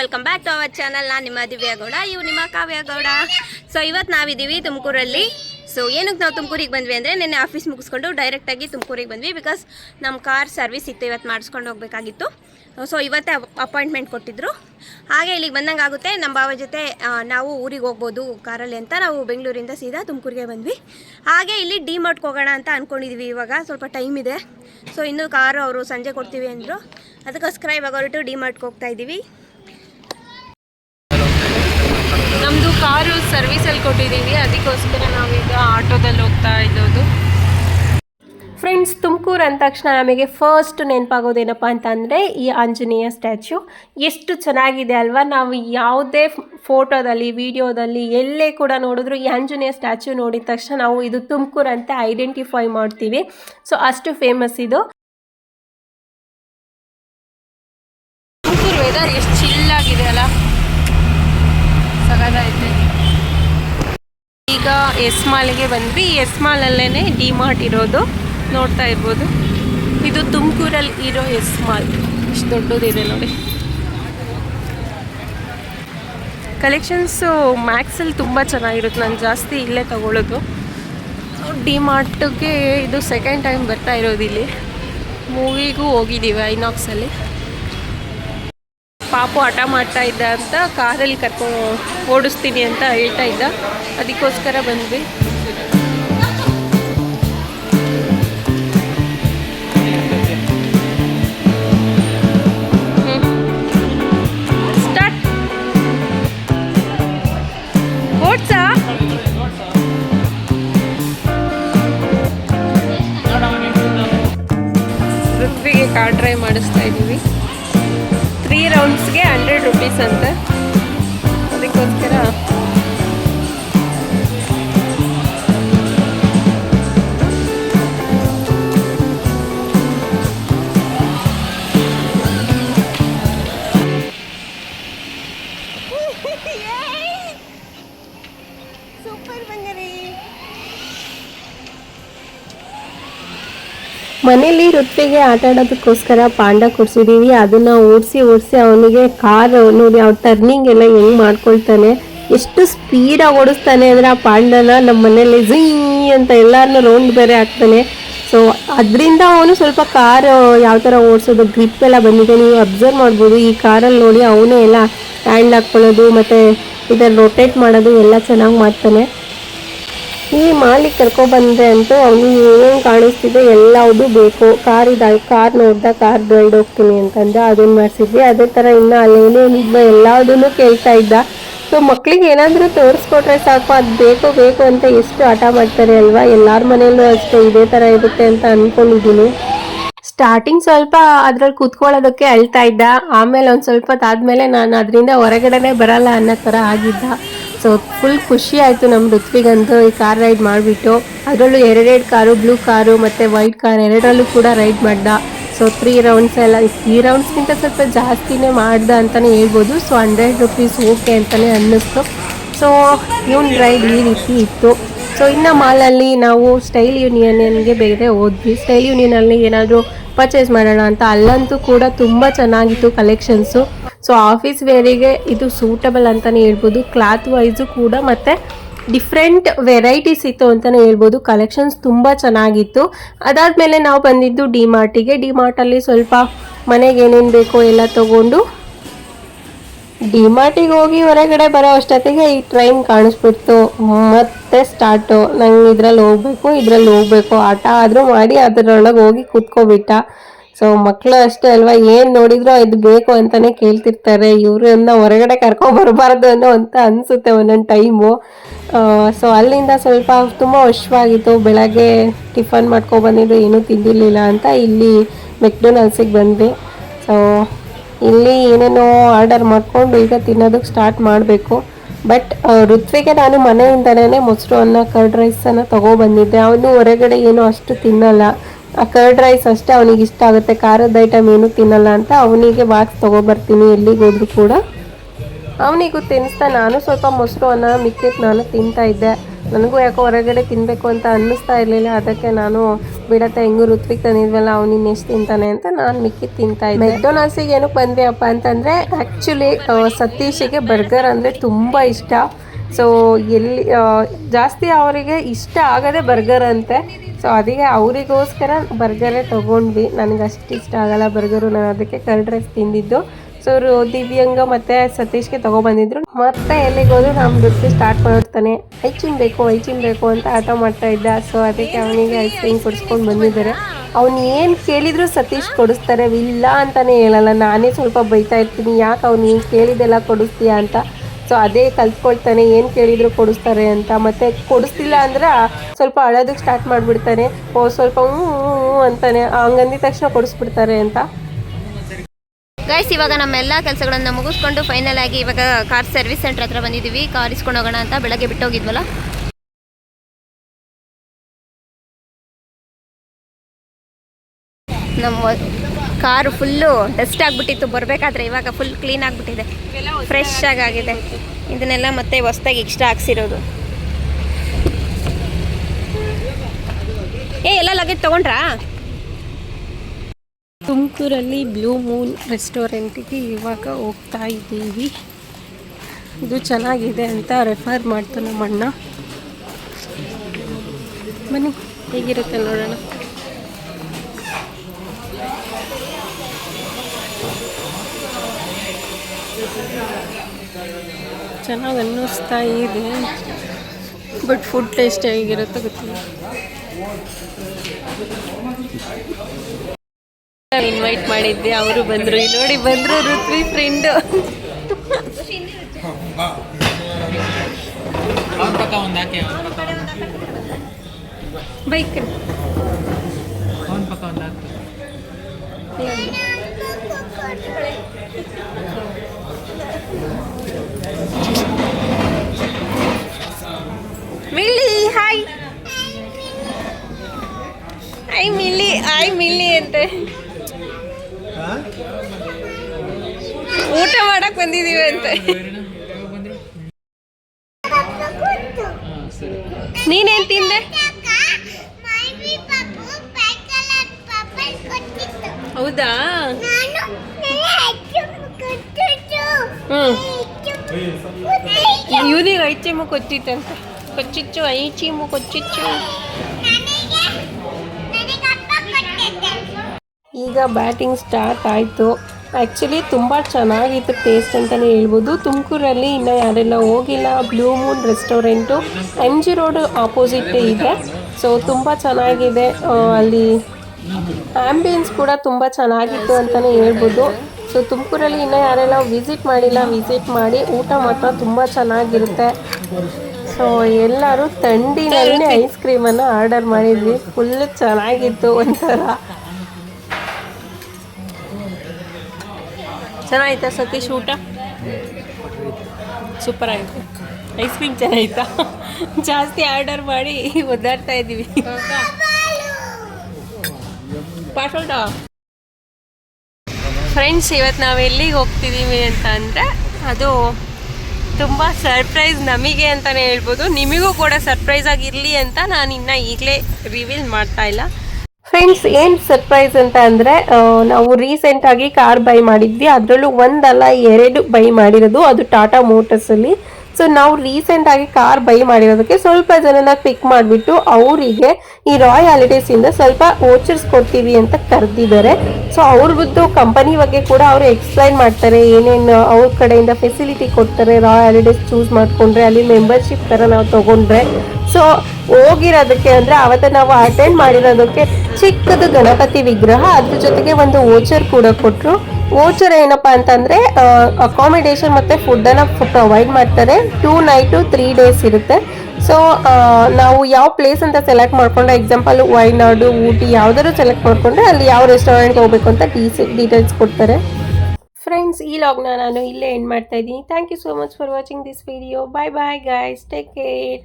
Welcome back to our channel ನಾನು ನಿಮ್ಮ ದಿವ್ಯಾಗೌಡ ಇವು ನಿಮ್ಮ ಕಾವ್ಯ ಗೌಡ. ಸೊ ಇವತ್ತು ನಾವಿದ್ದೀವಿ ತುಮಕೂರಲ್ಲಿ. ಸೊ ಏನಕ್ಕೆ ನಾವು ತುಮಕೂರಿಗೆ ಬಂದ್ವಿ ಅಂದರೆ ನಿನ್ನೆ ಆಫೀಸ್ ಮುಗಿಸ್ಕೊಂಡು ಡೈರೆಕ್ಟಾಗಿ ತುಮಕೂರಿಗೆ ಬಂದ್ವಿ ಬಿಕಾಸ್ ನಮ್ಮ ಕಾರ್ ಸರ್ವಿಸ್ ಇತ್ತು ಇವತ್ತು ಮಾಡಿಸ್ಕೊಂಡು ಹೋಗಬೇಕಾಗಿತ್ತು. ಸೊ ಇವತ್ತೇ ಅಪಾಯಿಂಟ್ಮೆಂಟ್ ಕೊಟ್ಟಿದ್ರು. ಹಾಗೆ ಇಲ್ಲಿಗೆ ಬಂದಂಗೆ ಆಗುತ್ತೆ. ನಮ್ಮ ಬಾವ ಜೊತೆ ನಾವು ಊರಿಗೆ ಹೋಗ್ಬೋದು ಕಾರಲ್ಲಿ ಅಂತ ನಾವು ಬೆಂಗಳೂರಿಂದ ಸೀದಾ ತುಮಕೂರಿಗೆ ಬಂದ್ವಿ. ಹಾಗೆ ಇಲ್ಲಿ ಡಿ ಮಾರ್ಟ್ಗೆ ಹೋಗೋಣ ಅಂತ ಅಂದ್ಕೊಂಡಿದ್ವಿ ಇವಾಗ. ಸ್ವಲ್ಪ ಟೈಮ್ ಇದೆ. ಸೊ ಇನ್ನೂ ಕಾರು ಅವರು ಸಂಜೆ ಕೊಡ್ತೀವಿ ಅಂದರು. ಅದಕ್ಕೋಸ್ಕರ ಇವಾಗ ಹೊರಟು ಡಿ ಮಾರ್ಟ್ಗೆ ಹೋಗ್ತಾ ಇದ್ದೀವಿ ಕಾರು ಸರ್ವಿಸಲ್ಲಿ ಕೊಟ್ಟಿದ್ದೀವಿ. ಅದಕ್ಕೋಸ್ಕರ ನಾವೀಗ ಆಟೋದಲ್ಲಿ ಹೋಗ್ತಾ ಇದ್ದೋದು ಫ್ರೆಂಡ್ಸ್ ತುಮಕೂರು ಅಂದ ತಕ್ಷಣ ನಮಗೆ ಫಸ್ಟ್ ನೆನಪಾಗೋದೇನಪ್ಪ ಅಂತ ಅಂದರೆ ಈ ಆಂಜನೇಯ ಸ್ಟ್ಯಾಚ್ಯೂ ಎಷ್ಟು ಚೆನ್ನಾಗಿದೆ ಅಲ್ವಾ? ನಾವು ಯಾವುದೇ ಫೋಟೋದಲ್ಲಿ ವಿಡಿಯೋದಲ್ಲಿ ಎಲ್ಲೇ ಕೂಡ ನೋಡಿದ್ರು ಈ ಆಂಜನೇಯ ಸ್ಟ್ಯಾಚ್ಯೂ ನೋಡಿದ ತಕ್ಷಣ ನಾವು ಇದು ತುಮಕೂರು ಅಂತ ಐಡೆಂಟಿಫೈ ಮಾಡ್ತೀವಿ. ಸೊ ಅಷ್ಟು ಫೇಮಸ್ ಇದು. ತುಮಕೂರು ವೆದರ್ ಎಷ್ಟು ಚಿಲ್ಲಾಗಿದೆ ಅಲ್ಲ? ಸಗದೈತೆ ಈಗ ಎಸ್ ಮಾಲ್ಗೆ ಬಂದ್ವಿ. ಎಸ್ ಮಾಲಲ್ಲೇ ಡಿ ಮಾರ್ಟ್ ಇರೋದು. ನೋಡ್ತಾ ಇರ್ಬೋದು. ಇದು ತುಮಕೂರಲ್ಲಿ ಇರೋ ಎಸ್ ಮಾಲ್ ಇಷ್ಟು ದೊಡ್ಡದಿದೆ ನೋಡಿ. ಕಲೆಕ್ಷನ್ಸು ಮ್ಯಾಕ್ಸಲ್ಲಿ ತುಂಬ ಚೆನ್ನಾಗಿರುತ್ತೆ. ನಾನು ಜಾಸ್ತಿ ಇಲ್ಲೇ ತಗೊಳ್ಳೋದು ಡಿ ಮಾರ್ಟ್ಗೆ ಇದು ಸೆಕೆಂಡ್ ಟೈಮ್ ಬರ್ತಾ ಇರೋದು ಇಲ್ಲಿ. ಮೂವಿಗೂ ಹೋಗಿದ್ದೀವಿ ಐನಾಕ್ಸಲ್ಲಿ. ಪಾಪು ಹಠ ಮಾಡ್ತಾ ಇದ್ದ ಅಂತ ಕಾರಲ್ಲಿ ಕರ್ಕೊಂಡು ಓಡಿಸ್ತೀನಿ ಅಂತ ಹೇಳ್ತಾ ಇದ್ದ. ಅದಕ್ಕೋಸ್ಕರ ಬಂದ್ವಿ. ಪೃಥ್ವಿಗೆ ಕಾರ್ ಡ್ರೈವ್ ಮಾಡಿಸ್ತಾ ಇದ್ದೀವಿ. ರೌಂಡ್ಸ್ಗೆ ಹಂಡ್ರೆಡ್ ರುಪೀಸ್ ಅಂತ. ಅದಕ್ಕೋಸ್ಕರ ಮನೇಲಿ ಋತ್ವಿಗೆ ಆಟ ಆಡೋದಕ್ಕೋಸ್ಕರ ಪಾಂಡ ಕೊಡ್ಸಿದೀವಿ. ಅದನ್ನ ಓಡಿಸಿ ಓಡಿಸಿ ಅವನಿಗೆ ಕಾರ್ ನೋಡಿ ಅವ್ನ ಟರ್ನಿಂಗ್ ಎಲ್ಲ ಹೆಂಗ್ ಮಾಡ್ಕೊಳ್ತಾನೆ, ಎಷ್ಟು ಸ್ಪೀಡಾಗಿ ಓಡಿಸ್ತಾನೆ ಅಂದ್ರೆ ಆ ಪಾಂಡನ ನಮ್ಮ ಮನೇಲಿ ಝೀ ಅಂತ ಎಲ್ಲಾರನ್ನೂ ರೌಂಡ್ ಬೇರೆ ಹಾಕ್ತಾನೆ. ಸೊ ಅದರಿಂದ ಅವನು ಸ್ವಲ್ಪ ಕಾರ್ ಯಾವ ಥರ ಓಡಿಸೋದು ಗ್ರಿಪ್ ಎಲ್ಲ ಬಂದಿದೆ. ನೀವು ಅಬ್ಸರ್ವ್ ಮಾಡ್ಬೋದು, ಈ ಕಾರಲ್ಲಿ ನೋಡಿ ಅವನೇ ಎಲ್ಲ ಹ್ಯಾಂಡ್ ಹಾಕ್ಕೊಳ್ಳೋದು, ಮತ್ತು ಇದನ್ನು ರೊಟೇಟ್ ಮಾಡೋದು ಎಲ್ಲ ಚೆನ್ನಾಗಿ ಮಾಡ್ತಾನೆ. ಈ ಮಾಲಿಗೆ ಕರ್ಕೊಬಂದ್ರೆ ಅಂತೂ ಅವ್ನಿಗೆ ಏನೇನು ಕಾಣಿಸ್ತಿದೆ ಎಲ್ಲವುದು ಬೇಕು. ಕಾರ್ ಇದ, ಕಾರ್ ನೋಡ್ದ ಕಾರ್ ರೈಡ್ ಹೋಗ್ತೀನಿ ಅಂತಂದ ಅದನ್ನು ಮಾಡಿಸಿದ್ವಿ. ಅದೇ ಥರ ಇನ್ನು ಅಲ್ಲೇನೇನಿದ್ವ ಎಲ್ಲದನ್ನು ಕೇಳ್ತಾ ಇದ್ದ. ಸೊ ಮಕ್ಳಿಗೆ ಏನಾದರೂ ತೋರಿಸ್ಕೊಟ್ರೆ ಸಾಕು, ಅದು ಬೇಕು ಬೇಕು ಅಂತ ಎಷ್ಟು ಹಠ ಮಾಡ್ತಾರೆ ಅಲ್ವಾ? ಎಲ್ಲರ ಮನೆಯಲ್ಲೂ ಅಷ್ಟೇ ಇದೇ ಥರ ಇರುತ್ತೆ ಅಂತ ಅನ್ಕೊಂಡಿದ್ದೀನಿ ಸ್ಟಾರ್ಟಿಂಗ್ ಸ್ವಲ್ಪ ಅದ್ರಲ್ಲಿ ಕೂತ್ಕೊಳ್ಳೋದಕ್ಕೆ ಅಳ್ತಾ ಇದ್ದ. ಆಮೇಲೆ ಒಂದು ಸ್ವಲ್ಪ ತಾದ್ಮೇಲೆ ನಾನು ಅದರಿಂದ ಹೊರಗಡೆನೆ ಬರಲ್ಲ ಅನ್ನೋ ಥರ ಆಗಿದ್ದ. ಸೊ ಫುಲ್ ಖುಷಿ ಆಯಿತು ನಮ್ಮ ಋತ್ವಿಗಂತೂ ಈ ಕಾರ್ ರೈಡ್ ಮಾಡಿಬಿಟ್ಟು. ಅದರಲ್ಲೂ ಎರಡೆರಡು ಕಾರು ಬ್ಲೂ ಕಾರು ಮತ್ತು ವೈಟ್ ಕಾರ್ ಎರಡರಲ್ಲೂ ಕೂಡ ರೈಡ್ ಮಾಡ್ದ. ಸೊ ತ್ರೀ ರೌಂಡ್ಸ್ ಎಲ್ಲ ತ್ರೀ ರೌಂಡ್ಸ್ಗಿಂತ ಸ್ವಲ್ಪ ಜಾಸ್ತಿನೇ ಮಾಡ್ದ ಅಂತಲೇ ಹೇಳ್ಬೋದು. ಸೊ ಹಂಡ್ರೆಡ್ ರುಪೀಸ್ ಓಕೆ ಅಂತಲೇ ಅನ್ನಿಸ್ತು. ಸೊ ಇವನ್ ರೈಡ್ ಈ ರೀತಿ ಇತ್ತು. ಸೊ ಇನ್ನು ಮಾಲಲ್ಲಿ ನಾವು ಸ್ಟೈಲ್ ಯೂನಿಯನ್ಗೆ ಬೇರೆ ಹೋದ್ವಿ. ಸ್ಟೈಲ್ ಯೂನಿಯನಲ್ಲಿ ಏನಾದರೂ ಪರ್ಚೇಸ್ ಮಾಡೋಣ ಅಂತ. ಅಲ್ಲಂತೂ ಕೂಡ ತುಂಬ ಚೆನ್ನಾಗಿತ್ತು ಕಲೆಕ್ಷನ್ಸು ಸೊ ಆಫೀಸ್ ವೇರಿಗೆ ಇದು ಸೂಟಬಲ್ ಅಂತಲೇ ಹೇಳ್ಬೋದು. ಕ್ಲಾತ್ ವೈಸು ಕೂಡ ಮತ್ತು ಡಿಫ್ರೆಂಟ್ ವೆರೈಟೀಸ್ ಇತ್ತು ಅಂತಲೇ ಹೇಳ್ಬೋದು. ಕಲೆಕ್ಷನ್ಸ್ ತುಂಬ ಚೆನ್ನಾಗಿತ್ತು. ಅದಾದಮೇಲೆ ನಾವು ಬಂದಿದ್ದು ಡಿ ಮಾರ್ಟಿಗೆ ಡಿ ಮಾರ್ಟಲ್ಲಿ ಸ್ವಲ್ಪ ಮನೆಗೆ ಏನೇನು ಬೇಕೋ ಎಲ್ಲ ತಗೊಂಡು ಡಿಮಾರ್ಟಿಗೆ ಹೋಗಿ ಹೊರಗಡೆ ಬರೋ ಅಷ್ಟೊತ್ತಿಗೆ ಈ ಟ್ರೈನ್ ಕಾಣಿಸ್ಬಿಡ್ತು. ಮತ್ತೆ ಸ್ಟಾರ್ಟು. ನಂಗೆ ಇದ್ರಲ್ಲಿ ಹೋಗ್ಬೇಕು ಇದ್ರಲ್ಲಿ ಹೋಗ್ಬೇಕು. ಆಟ ಆದರೂ ಮಾಡಿ ಅದರೊಳಗೆ ಹೋಗಿ ಕೂತ್ಕೊಬಿಟ್ಟ. ಸೊ ಮಕ್ಕಳು ಅಷ್ಟೇ ಅಲ್ವಾ? ಏನು ನೋಡಿದ್ರು ಇದು ಬೇಕು ಅಂತಾನೆ ಕೇಳ್ತಿರ್ತಾರೆ. ಇವ್ರನ್ನ ಹೊರಗಡೆ ಕರ್ಕೊಂಡು ಬರಬಾರ್ದು ಅನ್ನೋ ಅಂತ ಅನಿಸುತ್ತೆ ಒಂದೊಂದು ಟೈಮು. ಸೊ ಅಲ್ಲಿಂದ ಸ್ವಲ್ಪ ತುಂಬ ವಶವಾಗಿತ್ತು. ಬೆಳಗ್ಗೆ ಟಿಫನ್ ಮಾಡ್ಕೊಬಂದಿದ್ದು ಏನೂ ತಿಂದಿರಲಿಲ್ಲ ಅಂತ ಇಲ್ಲಿ ಮೆಕ್ಡೊನಲ್ಸಿಗೆ ಬಂದ್ವಿ. ಸೊ ಇಲ್ಲಿ ಏನೇನೋ ಆರ್ಡರ್ ಮಾಡಿಕೊಂಡು ಈಗ ತಿನ್ನೋದಕ್ಕೆ ಸ್ಟಾರ್ಟ್ ಮಾಡಬೇಕು. ಬಟ್ ಋತ್ವಿಗೆ ನಾನು ಮನೆಯಿಂದಲೇ ಮೊಸರು ಅನ್ನ ಕರ್ಡ್ ರೈಸನ್ನು ತೊಗೊಬಂದಿದ್ದೆ. ಅವನು ಹೊರಗಡೆ ಏನು ಅಷ್ಟು ತಿನ್ನಲ್ಲ. ಆ ಕರ್ಡ್ ರೈಸ್ ಅಷ್ಟೇ ಅವನಿಗೆ ಇಷ್ಟ ಆಗುತ್ತೆ. ಖಾರದ ಐಟಮ್ ಏನು ತಿನ್ನಲ್ಲ ಅಂತ ಅವನಿಗೆ ಬಾಕ್ಸ್ ತೊಗೊಬರ್ತೀನಿ ಎಲ್ಲಿಗೆ ಹೋದ್ರು ಕೂಡ. ಅವನಿಗೂ ತಿನ್ನಿಸ್ತಾ ನಾನು ಸ್ವಲ್ಪ ಮೊಸರು ಅನ್ನ ಮಿಕ್ಕಿತ್ತು ನಾನು ತಿಂತಾ ಇದ್ದೆ. ನನಗೂ ಯಾಕೋ ಹೊರಗಡೆ ತಿನ್ನಬೇಕು ಅಂತ ಅನ್ನಿಸ್ತಾ ಇರಲಿಲ್ಲ. ಅದಕ್ಕೆ ನಾನು, ಬಿಡತ್ತೆ, ಹೆಂಗೂ ಋತ್ವಿಕ್ ತಂದಿದ್ವಲ್ಲ, ಅವ್ನು ಇನ್ನೆಷ್ಟು ತಿಂತಾನೆ ಅಂತ ನಾನು ಮಿಕ್ಕಿ ತಿಂತಾ ಇದ್ದೆ. ಮೆಕ್ಡೊನಾಲ್ಸಿಗೆ ಏನಕ್ಕೆ ಬಂದ್ವಿ ಅಪ್ಪ ಅಂತಂದರೆ ಆ್ಯಕ್ಚುಲಿ ಸತೀಶಿಗೆ ಬರ್ಗರ್ ಅಂದರೆ ತುಂಬ ಇಷ್ಟ. ಸೊ ಎಲ್ಲಿ ಜಾಸ್ತಿ ಅವರಿಗೆ ಇಷ್ಟ ಆಗದೆ ಬರ್ಗರ್ ಅಂತೆ. ಸೊ ಅದಕ್ಕೆ ಅವರಿಗೋಸ್ಕರ ಬರ್ಗರೇ ತೊಗೊಂಡ್ವಿ. ನನಗೆ ಅಷ್ಟು ಇಷ್ಟ ಆಗಲ್ಲ ಬರ್ಗರು ನಾನು ಅದಕ್ಕೆ ಕರ್ಡ್ ರೈಸ್ ತಿಂದಿದ್ದು. ಸೊ ಅವರು ದಿವ್ಯಾಂಗ ಮತ್ತೆ ಸತೀಶ್ಗೆ ಬಂದಿದ್ರು ಮತ್ತೆ ಎಲ್ಲಿಗೆ ಹೋದ್ರು ನಮ್ಮ ದುಡ್ಡು ಸ್ಟಾರ್ಟ್ ಮಾಡಿರ್ತಾನೆ ಐಚಿನ್ ಬೇಕು ಐಚಿನ್ ಬೇಕು ಅಂತ ಆಟ ಮಾಡ್ತಾ ಇದ್ದ. ಸೊ ಅದಕ್ಕೆ ಅವನಿಗೆ ಐಸ್ ಕ್ರೀಮ್ ಕೊಡಿಸ್ಕೊಂಡು ಬಂದಿದ್ದಾರೆ. ಅವ್ನು ಏನು ಕೇಳಿದ್ರು ಸತೀಶ್ ಕೊಡಿಸ್ತಾರೆ. ಇಲ್ಲ ಅಂತಾನೆ ಹೇಳಲ್ಲ. ನಾನೇ ಸ್ವಲ್ಪ ಬೈತಾ ಇರ್ತೀನಿ. ಯಾಕೆ ಅವ್ನು ಏನು ಕೇಳಿದೆಲ್ಲ ಕೊಡಿಸ್ತೀಯಾ ಅಂತ. ಸೊ ಅದೇ ಕಲ್ತ್ಕೊಳ್ತಾನೆ. ಏನು ಕೇಳಿದ್ರು ಕೊಡಿಸ್ತಾರೆ ಅಂತ. ಮತ್ತೆ ಕೊಡಿಸ್ತಿಲ್ಲ ಅಂದ್ರೆ ಸ್ವಲ್ಪ ಅಳೋದಕ್ಕೆ ಸ್ಟಾರ್ಟ್ ಮಾಡಿಬಿಡ್ತಾನೆ. ಓ, ಸ್ವಲ್ಪ ಹ್ಞೂ ಅಂತಾನೆ. ಹಂಗಂದಿದ ತಕ್ಷಣ ಕೊಡಿಸ್ಬಿಡ್ತಾರೆ ಅಂತ. ಗೈಸ್ ಇವಾಗ ನಮ್ಮೆಲ್ಲ ಕೆಲಸಗಳನ್ನ ಮುಗಿಸ್ಕೊಂಡು ಫೈನಲ್ ಆಗಿ ಇವಾಗ ಕಾರ್ ಸರ್ವಿಸ್ ಸೆಂಟರ್ ಹತ್ರ ಬಂದಿದ್ದೀವಿ ಕಾರ್ ಇಸ್ಕೊಂಡು ಹೋಗೋಣ ಅಂತ ಬೆಳಗ್ಗೆ ಬಿಟ್ಟು ಹೋಗಿದ್ವಲ್ಲ ನಮ್ಮ ಕಾರು ಫುಲ್ಲು ಡಸ್ಟ್ ಆಗಿಬಿಟ್ಟಿತ್ತು. ಬರಬೇಕಾದ್ರೆ ಇವಾಗ ಫುಲ್ ಕ್ಲೀನ್ ಆಗಿಬಿಟ್ಟಿದೆ. ಫ್ರೆಶ್ ಆಗಿದೆ ಇದನ್ನೆಲ್ಲ ಮತ್ತೆ ಹೊಸ್ದಾಗಿ ಎಕ್ಸ್ಟ್ರಾ ಹಾಕ್ಸಿರೋದು. ಏ, ಎಲ್ಲ ಲಗೇಜ್ ತೊಗೊಂಡ್ರಾ? ತುಮಕೂರಲ್ಲಿ ಬ್ಲೂ ಮೂನ್ ರೆಸ್ಟೋರೆಂಟಿಗೆ ಇವಾಗ ಹೋಗ್ತಾ ಇದ್ದೀವಿ. ಇದು ಚೆನ್ನಾಗಿದೆ ಅಂತ ರೆಫರ್ ಮಾಡ್ತು ನಮ್ಮ ಅಣ್ಣ ಬನ್ನಿ, ಹೇಗಿರುತ್ತೆ ನೋಡೋಣ. ಚೆನ್ನಾಗಿ ಅನ್ನಿಸ್ತಾ ಇದೆ. ಬಟ್ ಫುಡ್ ಟೇಸ್ಟ್ ಹೇಗಿರುತ್ತೆ ಗೊತ್ತಿಲ್ಲ. ಇನ್ವೈಟ್ ಮಾಡಿದ್ದೆ, ಅವರು ಬಂದರು. ನೋಡಿ ಬಂದರು Ritvi friend bike Millie hi I Millie. I Millie ಅಂತೆ. ಊಟ ಮಾಡಕ್ ಬಂದಿದೀವಿ ಅಂತ. ನೀನೇನ್ ತಿಂದೆ? ಹೌದಾ? ಹ್ಮ್. ಇವನಿಗೆ ಐಚೆಮು ಕೊಚ್ಚಿತ್ತಂತೆ. ಕೊಚ್ಚಿಚ್ಚು ಐಚಿಮು ಕೊಚ್ಚಿಚ್ಚು. ಈಗ ಬ್ಯಾಟಿಂಗ್ ಸ್ಟಾರ್ಟ್ ಆಯಿತು. ಆ್ಯಕ್ಚುಲಿ ತುಂಬ ಚೆನ್ನಾಗಿತ್ತು ಟೇಸ್ಟ್ ಅಂತಲೇ ಹೇಳ್ಬೋದು. ತುಮಕೂರಲ್ಲಿ ಇನ್ನು ಯಾರೆಲ್ಲ ಹೋಗಿಲ್ಲ blue moon restaurant M G road opposite ಇದೆ. ಸೊ ತುಂಬ ಚೆನ್ನಾಗಿದೆ ಅಲ್ಲಿ ಆ್ಯಂಬಿಯನ್ಸ್ ಕೂಡ ತುಂಬ ಚೆನ್ನಾಗಿತ್ತು ಅಂತಲೇ ಹೇಳ್ಬೋದು. ಸೊ ತುಮಕೂರಲ್ಲಿ ಇನ್ನೂ ಯಾರೆಲ್ಲ ವಿಸಿಟ್ ಮಾಡಿಲ್ಲ ವಿಸಿಟ್ ಮಾಡಿ ಊಟ ಮಾತ್ರ ತುಂಬ ಚೆನ್ನಾಗಿರುತ್ತೆ. ಸೊ ಎಲ್ಲರೂ ಥಂಡಿನಲ್ಲಿ ಐಸ್ ಕ್ರೀಮನ್ನು ಆರ್ಡರ್ ಮಾಡಿದ್ವಿ. ಫುಲ್ ಚೆನ್ನಾಗಿತ್ತು ಒಂಥರ. ಚೆನ್ನಾಯ್ತಾ ಸತೀಶ್ ಊಟ? ಸೂಪರ್ ಆಯಿತು. ಐಸ್ ಕ್ರೀಮ್ ಚೆನ್ನಾಯ್ತಾ ಜಾಸ್ತಿ ಆರ್ಡರ್ ಮಾಡಿ ಒದ್ದಾಡ್ತಾ ಇದ್ದೀವಿ. ಪಾಟೋಟ ಫ್ರೆಂಡ್ಸ್ ಇವತ್ತು ನಾವು ಎಲ್ಲಿಗೆ ಹೋಗ್ತಿದ್ದೀವಿ ಅಂತ ಅಂದರೆ ಅದು ತುಂಬ ಸರ್ಪ್ರೈಸ್ ನಮಗೆ ಅಂತಲೇ ಹೇಳ್ಬೋದು. ನಿಮಗೂ ಕೂಡ ಸರ್ಪ್ರೈಸ್ ಆಗಿರಲಿ ಅಂತ ನಾನು ಇನ್ನು ಈಗಲೇ ರಿವೀಲ್ ಮಾಡ್ತಾ ಇಲ್ಲ. ಫ್ರೆಂಡ್ಸ್ ಏನ್ ಸರ್ಪ್ರೈಸ್ ಅಂತ ಅಂದರೆ ನಾವು ರೀಸೆಂಟ್ ಆಗಿ ಕಾರ್ ಬೈ ಮಾಡಿದ್ವಿ. ಅದರಲ್ಲೂ ಒಂದಲ್ಲ, ಎರಡು ಬೈ ಮಾಡಿರೋದು. ಅದು ಟಾಟಾ ಮೋಟರ್ಸ್ ಅಲ್ಲಿ. ಸೊ ನಾವು ರೀಸೆಂಟ್ ಆಗಿ ಕಾರ್ ಬೈ ಮಾಡಿರೋದಕ್ಕೆ ಸ್ವಲ್ಪ ಜನನ ಪಿಕ್ ಮಾಡಿಬಿಟ್ಟು ಅವರಿಗೆ ಈ ರಾಯ್ ಹಾಲಿಡೇಸ್ ಇಂದ ಸ್ವಲ್ಪ ವೋಚರ್ಸ್ ಕೊಡ್ತೀವಿ ಅಂತ ಕರೆದಿದ್ದಾರೆ. ಸೊ ಅವ್ರದ್ದು ಕಂಪನಿ ಬಗ್ಗೆ ಕೂಡ ಅವರು ಎಕ್ಸ್ಪ್ಲೈನ್ ಮಾಡ್ತಾರೆ. ಏನೇನು ಅವ್ರ ಕಡೆಯಿಂದ ಫೆಸಿಲಿಟಿ ಕೊಡ್ತಾರೆ ರಾಯ್ ಹಾಲಿಡೇಸ್ ಚೂಸ್ ಮಾಡಿಕೊಂಡ್ರೆ, ಅಲ್ಲಿ ಮೆಂಬರ್ಶಿಪ್ ಥರ ನಾವು ತಗೊಂಡ್ರೆ. ಸೊ ಹೋಗಿರೋದಕ್ಕೆ ಅಂದ್ರೆ ಅವತ್ತು ನಾವು ಅಟೆಂಡ್ ಮಾಡಿರೋದಕ್ಕೆ ಚಿಕ್ಕದು ಗಣಪತಿ ವಿಗ್ರಹ. ಅದ್ರ ಜೊತೆಗೆ ಒಂದು ಓಚರ್ ಕೂಡ ಕೊಟ್ಟರು ಓಚರ್ ಏನಪ್ಪಾ ಅಂತಂದ್ರೆ ಅಕಾಮಿಡೇಷನ್ ಮತ್ತೆ ಫುಡ್ ಅನ್ನ ಪ್ರೊವೈಡ್ ಮಾಡ್ತಾರೆ. ಟೂ ನೈಟು ತ್ರೀ ಡೇಸ್ ಇರುತ್ತೆ. ಸೊ ನಾವು ಯಾವ ಪ್ಲೇಸ್ ಅಂತ ಸೆಲೆಕ್ಟ್ ಮಾಡ್ಕೊಂಡ್ರೆ ಎಕ್ಸಾಂಪಲ್ ವೈನಾಡು, ಊಟಿ ಯಾವ್ದಾದ್ರು ಸೆಲೆಕ್ಟ್ ಮಾಡ್ಕೊಂಡ್ರೆ ಅಲ್ಲಿ ಯಾವ ರೆಸ್ಟೋರೆಂಟ್ಗೆ ಹೋಗ್ಬೇಕು ಅಂತ ಡೀಟೇಲ್ಸ್ ಕೊಡ್ತಾರೆ. ಫ್ರೆಂಡ್ಸ್ ಈ ಲಾಗ್ನ ನಾನು ಇಲ್ಲೇ ಎಂಡ್ ಮಾಡ್ತಾ ಇದ್ದೀನಿ. Thank you so much for watching this video bye bye guys take care